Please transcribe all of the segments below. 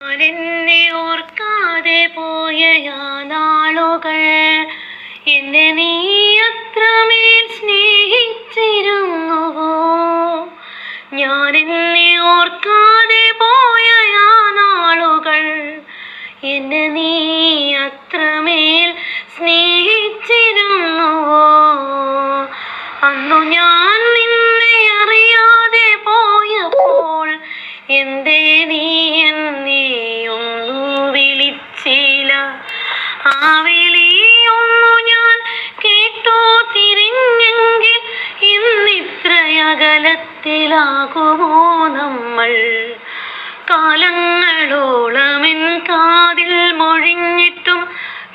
ഞാനെന്നെ ഓർക്കാതെ പോയ നാളുകൾ എന്നെ നീ അത്രമേൽ സ്നേഹിച്ചിരുന്നുവോ? ഞാനെന്നെ ഓർക്കാതെ പോയ നാളുകൾ എന്നെ നീ അത്രമേൽ സ്നേഹിച്ചിരുന്നുവോ? അന്നു ഞാൻ വിളിച്ചില്ല ആ വിളിയൊന്നു ഞാൻ കേട്ടോ തിരിഞ്ഞെങ്കിൽ ഇന്നിത്രയകലത്തിലാകുമോ നമ്മൾ? കാലങ്ങളോളമെൻ കാതിൽ മൊഴിഞ്ഞിട്ടും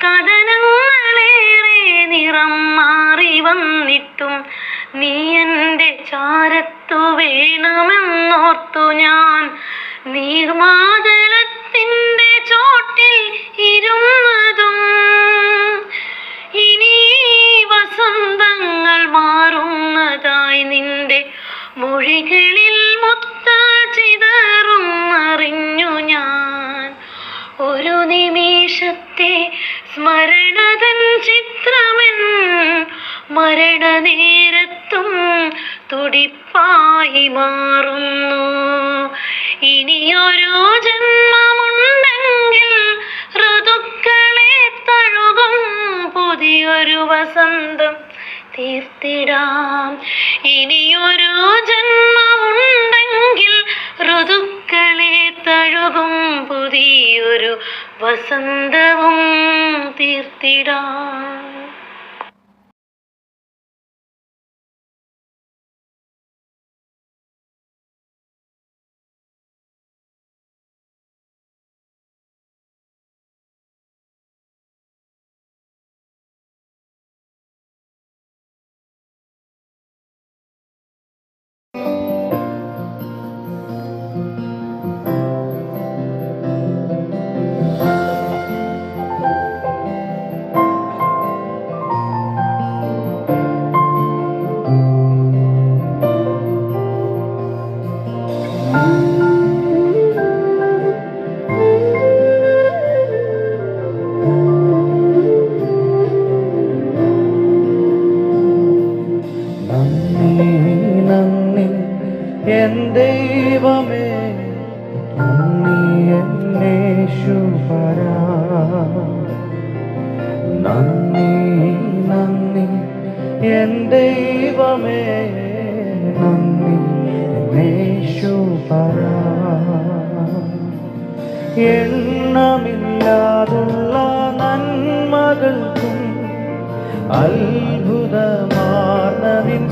കഥനങ്ങളേറെ നിറം മാറി വന്നിട്ടും നീ എന്റെ ചാരത്തു വേണമെന്നോർത്തു ഞാൻ. നീർമാതളത്തിന്റെ ചോട്ടിൽ ഇരുന്നതും ഇനി വസന്തങ്ങൾ മാറുന്നതായി നിന്റെ മൊഴികളിൽ മുത്ത ചിതറുന്നറിഞ്ഞു ഞാൻ. ഒരു നിമിഷത്തെ സ്മരണതൻ ചിത്രമെൻ മരണനേരത്തും തുടിപ്പായി മാറുന്നു. ഇനിയൊരു ജന്മമുണ്ടെങ്കിൽ തീർത്തിടാം ഇനിയൊരു ജന്മമുണ്ടെങ്കിൽ ഋതുക്കളെ തഴുകും പുതിയൊരു വസന്തവും തീർത്തിടാം. എന്നേശുപരാ നന്ദി നന്ദി എൻ ദൈവമേ നന്ദി എന്നേശുപരാ എണ്ണമില്ലാതുള്ള നന്മകൾക്കും അത്ഭുതമാർന്ന നിൻ